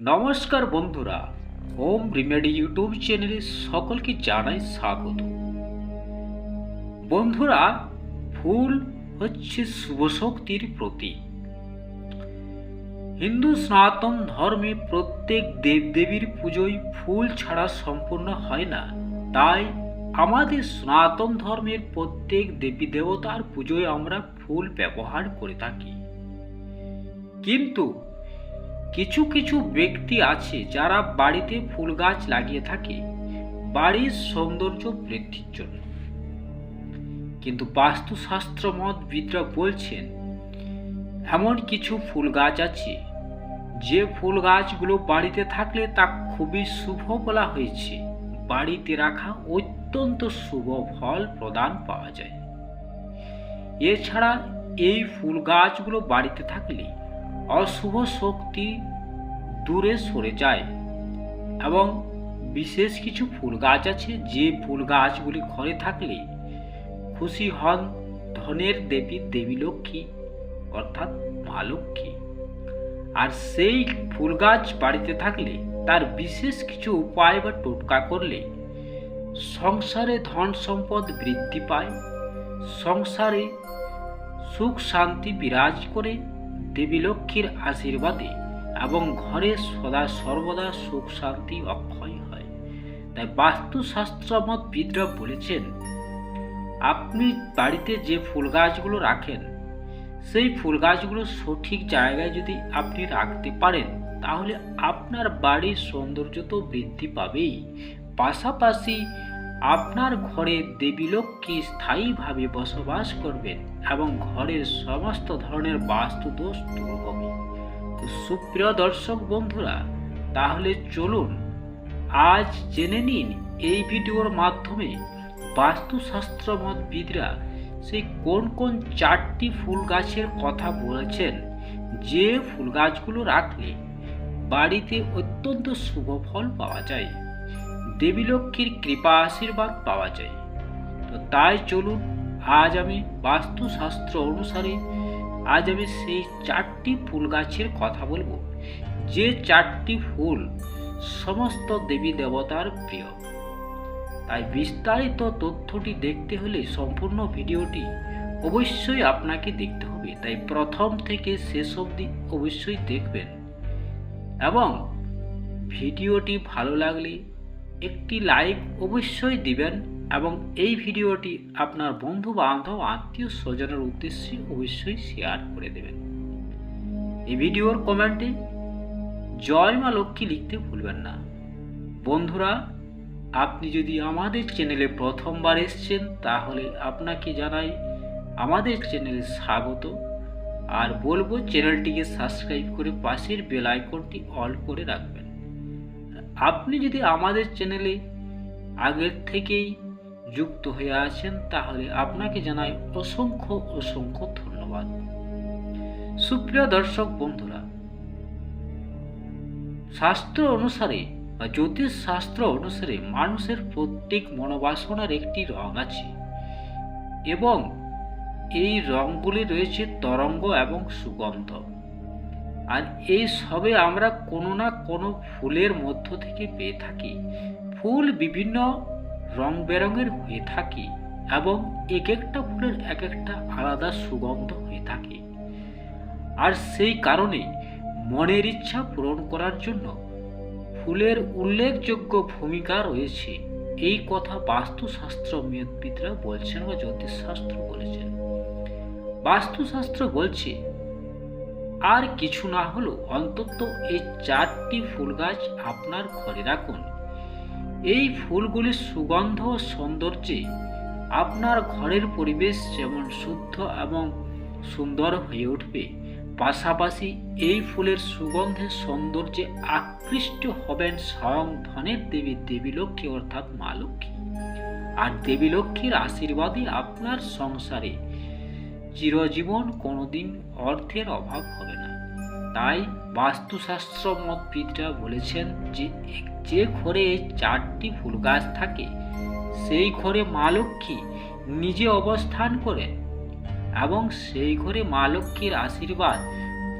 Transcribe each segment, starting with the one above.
নমস্কার বন্ধুরা ওম remedy YouTube চ্যানেলে সকলকে জানাই স্বাগত। বন্ধুরা, ফুল হচ্ছে শুভ শক্তির প্রতীক। হিন্দু সনাতন ধর্মে প্রত্যেক দেবদেবীর পুজোয় ফুল ছাড়া সম্পূর্ণ হয় না। তাই আমাদের সনাতন ধর্মের প্রত্যেক দেবী দেবতার পুজোয় আমরা ফুল ব্যবহার করে থাকি। কিন্তু কিছু কিছু ব্যক্তি আছে যারা বাড়িতে ফুল গাছ লাগিয়ে থাকে। বাড়ির সৌন্দর্য বৃদ্ধির জন্য। কিন্তু বাস্তুশাস্ত্র মতবিদরা বলছেন, এমন কিছু ফুল গাছ আছে, যে ফুল গাছগুলো বাড়িতে থাকলে তা খুবই শুভ বলা হয়েছে। বাড়িতে রাখা অত্যন্ত শুভ ফল প্রদান পাওয়া যায়। এছাড়া এই ফুল গাছগুলো বাড়িতে থাকলে অশুভ শক্তি দূরে সরে যায় এবং বিশেষ কিছু ফুল গাছ আছে, যে ফুল গাছগুলি ঘরে থাকলে খুশি হন ধনের দেবী দেবী লক্ষ্মী অর্থাৎ মা লক্ষ্মী। আর সেই ফুল গাছ বাড়িতে থাকলে তার বিশেষ কিছু উপায় বা টোটকা করলে সংসারে ধন সম্পদ বৃদ্ধি পায়, সংসারে সুখ শান্তি বিরাজ করে দেবী লক্ষ্মীর আশীর্বাদে এবং ঘরে সদা সর্বদা সুখ শান্তি অক্ষয় হয়। তাই বাস্তুশাস্ত্রমত বিদরা বলেছেন, আপনি বাড়িতে যে ফুল গাছগুলো রাখেন, সেই ফুল গাছগুলো সঠিক জায়গায় যদি আপনি রাখতে পারেন, তাহলে আপনার বাড়ির সৌন্দর্য তো বৃদ্ধি পাবেই। পাশাপাশি আপনার ঘরে দেবী লক্ষ্মী স্থায়ীভাবে বসবাস করবেন এবং ঘরের সমস্ত ধরনের বাস্তু দোষ দূর হবে। তো সুপ্রিয় দর্শক বন্ধুরা, তাহলে চলুন আজ জেনে নিন এই ভিডিওর মাধ্যমে বাস্তুশাস্ত্র মতবিদরা সেই কোন কোন চারটি ফুল গাছের কথা বলেছেন। যে ফুল গাছগুলো রাখলে বাড়িতে অত্যন্ত শুভ ফল পাওয়া যায়। দেবী লক্ষ্মীর কৃপা আশীর্বাদ পাওয়া যায়। তো তাই চলুন, আজ আমি বাস্তুশাস্ত্র অনুসারে, আজ আমি সেই চারটি ফুল গাছের কথা বলব। যে চারটি ফুল সমস্ত দেবী দেবতার প্রিয়। তাই বিস্তারিত তথ্যটি দেখতে হলে সম্পূর্ণ ভিডিওটি অবশ্যই আপনাকে দেখতে হবে। তাই প্রথম থেকে শেষ অবধি অবশ্যই দেখবেন। এবং ভিডিওটি ভালো লাগলে একটি লাইক অবশ্যই দিবেন এবং এই ভিডিওটি আপনার বন্ধু বান্ধব আত্মীয় স্বজনের উদ্দেশ্যে অবশ্যই শেয়ার করে দেবেন। এই ভিডিওর কমেন্টে জয় মা লক্ষ্মী লিখতে ভুলবেন না। বন্ধুরা, আপনি যদি আমাদের চ্যানেলে প্রথমবার এসছেন, তাহলে আপনাকে জানাই আমাদের চ্যানেলে স্বাগত। আর বলব, চ্যানেলটিকে সাবস্ক্রাইব করে পাশের বেল আইকনটি অল করে রাখবেন। আপনি যদি আমাদের চ্যানেলে আগের থেকেই যুক্ত হয়ে আছেন, তাহলে আপনাকে জানাই অসংখ্য অসংখ্য ধন্যবাদ। সুপ্রিয় দর্শক বন্ধুরা, শাস্ত্র অনুসারে বা জ্যোতিষ শাস্ত্র অনুসারে মানুষের প্রত্যেক মনোবাসনার একটি রং আছে এবং এই রঙগুলি রয়েছে তরঙ্গ এবং সুগন্ধ। আর এই সবে আমরা কোনো না কোনো ফুলের মধ্য থেকে পেয়ে থাকি। ফুল বিভিন্ন রং বেরঙের হয়ে থাকে এবং এক একটা ফুলের এক একটা আলাদা সুগন্ধ হয়ে থাকে। আর সেই কারণে মনের ইচ্ছা পূরণ করার জন্য ফুলের উল্লেখযোগ্য ভূমিকা রয়েছে। এই কথা বাস্তুশাস্ত্র মেদবিদরা বলছেন বা জ্যোতিষশাস্ত্র বলেছেন। বাস্তুশাস্ত্র বলছে আর কিছু না হলো অন্তত এই চারটি ফুল গাছ আপনার ঘরে রাখুন। এই ফুলগুলির সুগন্ধ ও সৌন্দর্যে আপনার ঘরের পরিবেশ যেমন শুদ্ধ এবং সুন্দর হয়ে উঠবে, পাশাপাশি এই ফুলের সুগন্ধের সৌন্দর্যে আকৃষ্ট হবেন স্বয়ং ধনের দেবী দেবী লক্ষ্মী অর্থাৎ মা লক্ষ্মী। আর দেবী লক্ষ্মীর আশীর্বাদে আপনার সংসারে চিরজীবন কোনোদিন অর্থের অভাব হবে না। তাই বাস্তুশাস্ত্র মতবিদরা বলেছেন যে যে ঘরে চারটি ফুল গাছ থাকে, সেই ঘরে মা লক্ষ্মী নিজে অবস্থান করেন এবং সেই ঘরে মা লক্ষ্মীর আশীর্বাদ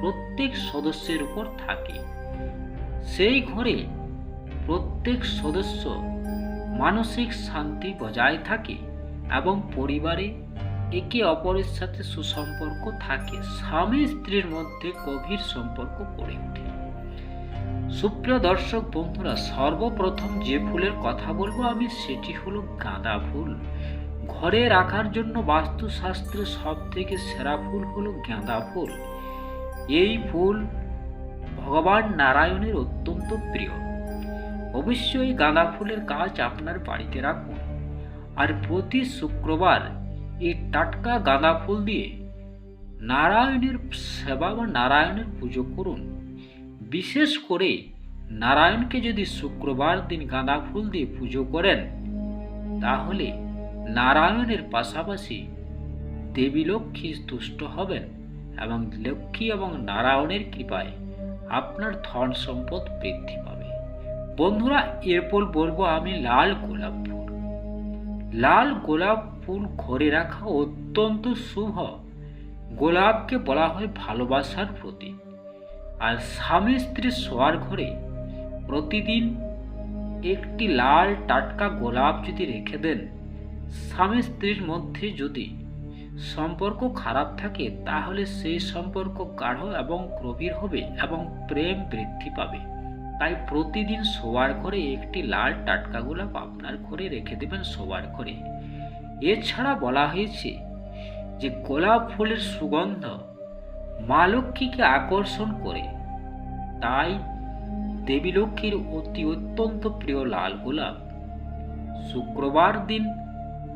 প্রত্যেক সদস্যের উপর থাকে। সেই ঘরে প্রত্যেক সদস্য মানসিক শান্তি বজায় থাকে এবং পরিবারে একে অপরের সাথে সুসম্পর্ক থাকে। স্বামী স্ত্রীর মধ্যে গভীর সম্পর্ক গড়ে ওঠে। সুপ্রিয় দর্শক বন্ধুরা, সর্বপ্রথম যে ফুলের কথা বলব আমি, সেটি হলো গাঁদা ফুল। ঘরে রাখার জন্য বাস্তুশাস্ত্রে সব থেকে সেরা ফুল হলো গাঁদা ফুল। এই ফুল ভগবান নারায়ণের অত্যন্ত প্রিয়। অবশ্যই গাঁদা ফুলের গাছ আপনার বাড়িতে রাখুন। আর প্রতি শুক্রবার এই টাটকা গাঁদা ফুল দিয়ে নারায়ণের সেবা বা নারায়ণের পুজো করুন। বিশেষ করে নারায়ণকে যদি শুক্রবার দিন গাঁদা ফুল দিয়ে পুজো করেন, তাহলে নারায়ণের পাশাপাশি দেবী লক্ষ্মী তুষ্ট হবেন এবং লক্ষ্মী এবং নারায়ণের কৃপায় আপনার ধন সম্পদ বৃদ্ধি পাবে। বন্ধুরা, এরপর বলব আমি লাল গোলাপ ফুল। লাল গোলাপ ফুল ঘরে রাখা অত্যন্ত শুভ। গোলাপকে বলা হয় ভালোবাসার প্রতীক। আর স্বামী স্ত্রীর শোয়ার ঘরে প্রতিদিন একটি লাল টাটকা গোলাপ যদি রেখে দেন, স্বামী স্ত্রীর মধ্যে যদি সম্পর্ক খারাপ থাকে, তাহলে সেই সম্পর্ক গাঢ় এবং গভীর হবে এবং প্রেম বৃদ্ধি পাবে। তাই প্রতিদিন শোয়ার ঘরে একটি লাল টাটকা গোলাপ আপনার ঘরে রেখে দেবেন শোয়ার ঘরে। এছাড়া বলা হয়েছে যে গোলাপ ফুলের সুগন্ধ মা লক্ষ্মীকে আকর্ষণ করে। তাই দেবী লক্ষ্মীর অতি অত্যন্ত প্রিয় লাল গোলাপ। শুক্রবার দিন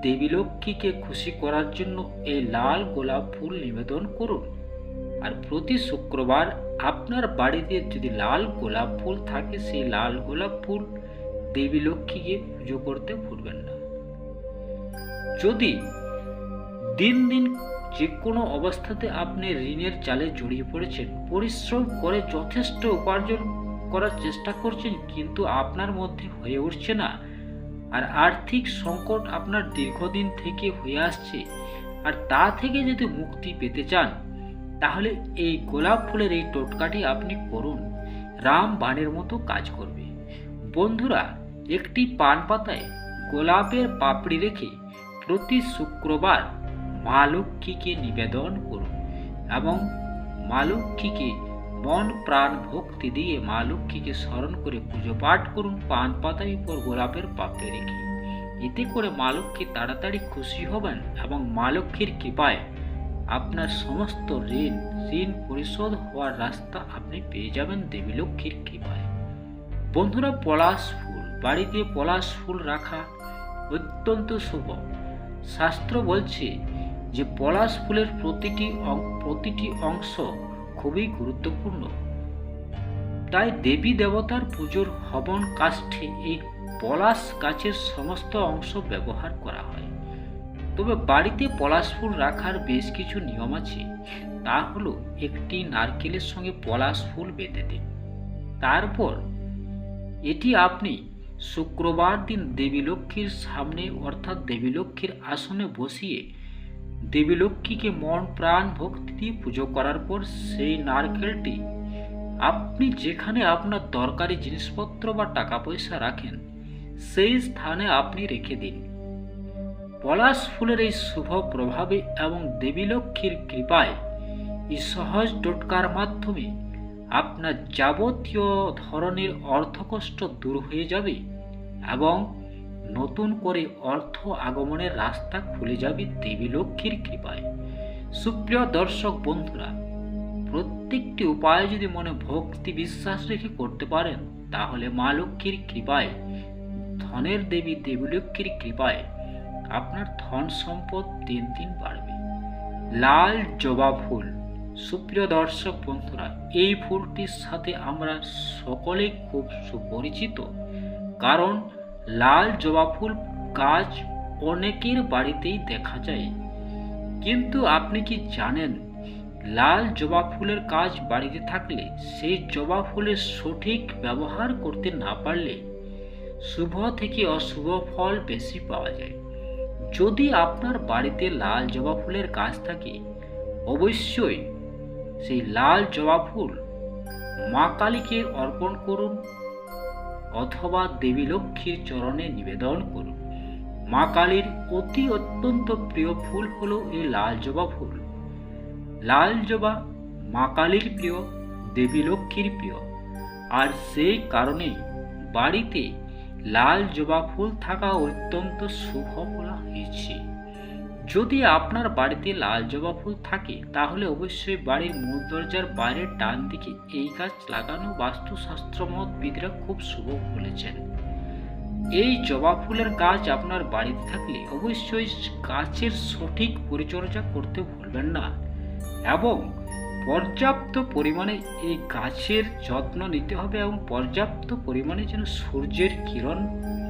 দেবী লক্ষ্মীকে খুশি করার জন্য এই লাল গোলাপ ফুল নিবেদন করুন। আর প্রতি শুক্রবার আপনার বাড়িতে যদি লাল গোলাপ ফুল থাকে, সেই লাল গোলাপ ফুল দেবী লক্ষ্মীকে পুজো করতে ভুলবেন না। যদি দিন দিন যে কোনো অবস্থাতে আপনি ঋণের চালে জড়িয়ে পড়েছেন, পরিশ্রম করে যথেষ্ট উপার্জন করার চেষ্টা করছেন, কিন্তু আপনার মধ্যে হয়ে উঠছে না। আর আর্থিক সংকট আপনার দীর্ঘদিন থেকে হয়ে আসছে। আর তা থেকে যদি মুক্তি পেতে চান, তাহলে এই গোলাপ ফুলের এই টোটকাটি আপনি করুন। রাম বাণের মতো কাজ করবে। বন্ধুরা, একটি পান পাতায় গোলাপের পাপড়ি রেখে প্রতি শুক্রবার মা লক্ষ্মীকে নিবেদন করুন এবং মা লক্ষ্মীকে মন প্রাণ ভক্তি দিয়ে মা লক্ষ্মীকে স্মরণ করে পুজো পাঠ করুন, পান পাতার উপর গোলাপের পাপড়ি রেখে। এতে করে মা লক্ষ্মী তাড়াতাড়ি খুশি হবেন এবং মা লক্ষ্মীর কৃপায় আপনার সমস্ত ঋণ ঋণ পরিশোধ হওয়ার রাস্তা আপনি পেয়ে যাবেন দেবী লক্ষ্মীর কৃপায়। বন্ধুরা, পলাশ ফুল, বাড়িতে পলাশ ফুল রাখা অত্যন্ত শুভ। শাস্ত্র বলছে যে পলাশ ফুলের প্রতিটি প্রতিটি অংশ খুবই গুরুত্বপূর্ণ। তাই দেবী দেবতার পুজোর হবন কাষ্ঠে এই পলাশ গাছের সমস্ত অংশ ব্যবহার করা হয়। তবে বাড়িতে পলাশ ফুল রাখার বেশ কিছু নিয়ম আছে। তা হলো একটি নারকেলের সঙ্গে পলাশ ফুল বেঁধে দিন। তারপর এটি আপনি শুক্রবার দিন দেবী লক্ষ্মীর সামনে অর্থাৎ দেবী লক্ষ্মীর আসনে বসিয়ে দেবী লক্ষ্মীকে মন প্রাণ ভক্তি দিয়ে পুজো করার পর সেই নারকেলটি আপনি যেখানে আপনার দরকারি জিনিসপত্র বা টাকা পয়সা রাখেন, সেই স্থানে আপনি রেখে দিন। পলাশ ফুলের এই শুভ প্রভাবে এবং দেবী লক্ষ্মীর কৃপায় এই সহজ টোটকার মাধ্যমে আপনার যাবতীয় ধরনের অর্থকষ্ট দূর হয়ে যাবে এবং নতুন করে অর্থ আগমনের রাস্তা খুলে যাবে দেবী লক্ষ্মীর কৃপায়। সুপ্রিয় দর্শক বন্ধুরা, প্রত্যেকটি উপায় যদি মনে ভক্তি বিশ্বাস রেখে করতে পারেন, তাহলে মা লক্ষ্মীর কৃপায়, ধনের দেবী দেবী লক্ষ্মীর কৃপায় আপনার ধন সম্পদ দিন দিন বাড়বে। লাল জবা ফুল। সুপ্রিয় দর্শক বন্ধুরা, এই ফুলটির সাথে আমরা সকলেই খুব সুপরিচিত। কারণ লাল জবা ফুল গাছ অনেকের বাড়িতেই দেখা যায়। কিন্তু আপনি কি জানেন, লাল জবা ফুলের কাজ বাড়িতে থাকলে সেই জবা ফুলের সঠিক ব্যবহার করতে না পারলে শুভ থেকে অশুভ ফল বেশি পাওয়া যায়। যদি আপনার বাড়িতে লাল জবা ফুলের গাছ থাকে, অবশ্যই সেই লাল জবা ফুল মা কালীকে অর্পণ করুন অথবা দেবী লক্ষ্মীর চরণে নিবেদন করুন। মা কালীর অতি অত্যন্ত প্রিয় ফুল হলো এই লাল জবা ফুল। লাল জবা মা কালীর প্রিয়, দেবী লক্ষ্মীর প্রিয়। আর সেই কারণেই বাড়িতে লাল জবা ফুল থাকা অত্যন্ত শুভ বলা হয়েছে। যদি আপনার বাড়িতে লাল জবা ফুল থাকে, তাহলে অবশ্যই বাড়ির মূল দরজার বাইরের ডান দিকে এই গাছ লাগানো বাস্তুশাস্ত্র মতবিদরা খুব শুভ বলেছেন। এই জবা ফুলের গাছ আপনার বাড়িতে থাকলে অবশ্যই গাছের সঠিক পরিচর্যা করতে ভুলবেন না এবং পর্যাপ্ত পরিমাণে এই গাছের যত্ন নিতে হবে এবং পর্যাপ্ত পরিমাণে যেন সূর্যের কিরণ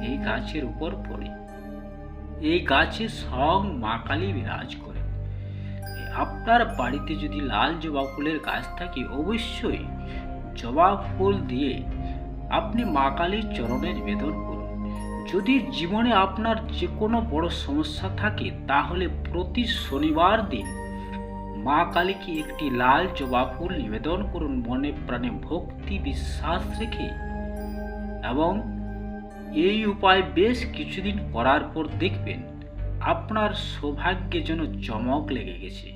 এই গাছের উপর পড়ে। এই গাছে স্বয়ং মা কালী বিরাজ করে। আপনার বাড়িতে যদি লাল জবা ফুলের গাছ থাকে, অবশ্যই জবা ফুল দিয়ে আপনি মা কালীর চরণে নিবেদন করুন। যদি জীবনে আপনার যে কোনো বড় সমস্যা থাকে, তাহলে প্রতি শনিবার দিন মা কালীকে একটি লাল জবা ফুল নিবেদন করুন। মনে প্রাণে ভক্তি, বিশ্বাস রেখে এবং এই উপায় বেশ কিছুদিন করার পর দেখবেন আপনার সৌভাগ্যে যেন চমক লেগে গেছে।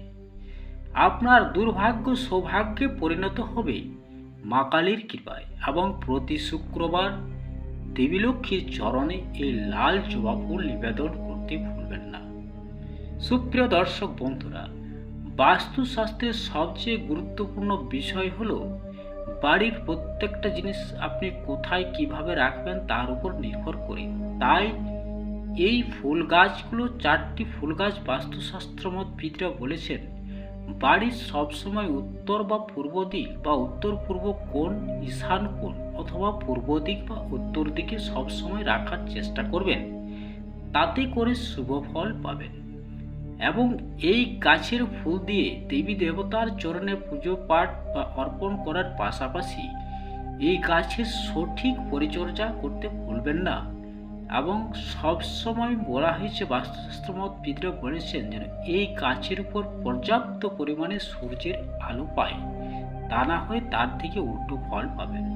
আপনার দুর্ভাগ্য সৌভাগ্যে পরিণত হবে মা কালীর কৃপায় এবং প্রতি শুক্রবার দেবী লক্ষ্মীর চরণে এই লাল জবা ফুল নিবেদন করতে ভুলবেন না। সুপ্রিয় দর্শক বন্ধুরা, বাস্তুশাস্ত্রের সবচেয়ে গুরুত্বপূর্ণ বিষয় হলো বাড়ির প্রত্যেকটা জিনিস আপনি কোথায় কীভাবে রাখবেন তার উপর নির্ভর করে। তাই এই ফুল গাছগুলো চারটি ফুল গাছ বাস্তুশাস্ত্র মতবিদরা বলেছেন, বাড়ির সবসময় উত্তর বা পূর্ব দিক বা উত্তর পূর্ব কোণ, ঈশান কোণ অথবা পূর্ব দিক বা উত্তর দিকে সবসময় রাখার চেষ্টা করবেন। তাতে করে শুভ ফল পাবেন। এবং এই গাছের ফুল দিয়ে দেবী দেবতার চরণে পুজো পাঠ বা অর্পণ করার পাশাপাশি এই গাছের সঠিক পরিচর্যা করতে ভুলবেন না এবং সবসময় বলা হয়েছে, বাস্তুশাস্ত্র মত মতবিদরা বলেছেন যেন এই গাছের উপর পর্যাপ্ত পরিমাণে সূর্যের আলো পায়। তা না হয় তার থেকে উল্টো ফল পাবেন।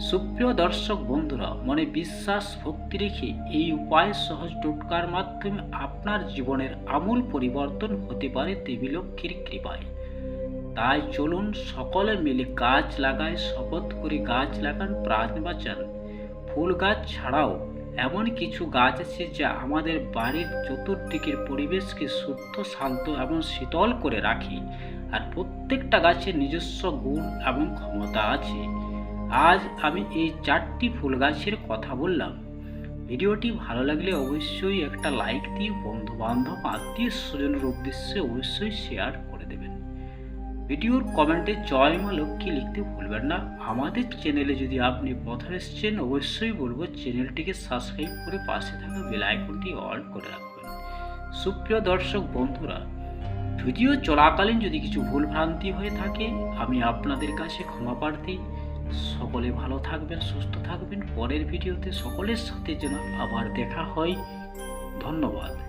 সুপ্রিয় দর্শক বন্ধুরা, মনে বিশ্বাস, ভক্তি রেখে এই উপায় সহজ টোটকার মাধ্যমে আপনার জীবনের আমূল পরিবর্তন হতে পারে দেবী লক্ষ্মীর কৃপায়। তাই চলুন সকলে মিলে গাছ লাগায়, শপথ করে গাছ লাগান, প্রাণ বাঁচান। ফুল গাছ ছাড়াও এমন কিছু গাছ আছে যা আমাদের বাড়ির চতুর্দিকের পরিবেশকে শুদ্ধ, শান্ত এবং শীতল করে রাখে। আর প্রত্যেকটা গাছের নিজস্ব গুণ এবং ক্ষমতা আছে। আজ আমি এই চারটি ফুল গাছের কথা বললাম। ভিডিওটি ভালো লাগলে অবশ্যই একটা লাইক দিয়ে বন্ধু বান্ধব আত্মীয় স্বজনের উদ্দেশ্যে অবশ্যই শেয়ার করে দেবেন। ভিডিওর কমেন্টে জয় মা লক্ষ্মী লিখতে ভুলবেন না। আমাদের চ্যানেলে যদি আপনি প্রথম এসেছেন, অবশ্যই বলব চ্যানেলটিকে সাবস্ক্রাইব করে পাশে থাকা বেল আইকনটি অল করে রাখবেন। সুপ্রিয় দর্শক বন্ধুরা, ভিডিও চলাকালীন যদি কিছু ভুল ভ্রান্তি হয়ে থাকে, আমি আপনাদের কাছে ক্ষমা প্রার্থী। সকলে ভালো থাকবেন সুস্থ থাকবেন। পরের ভিডিওতে সকলের সাথে যেন আবার দেখা হয়। ধন্যবাদ।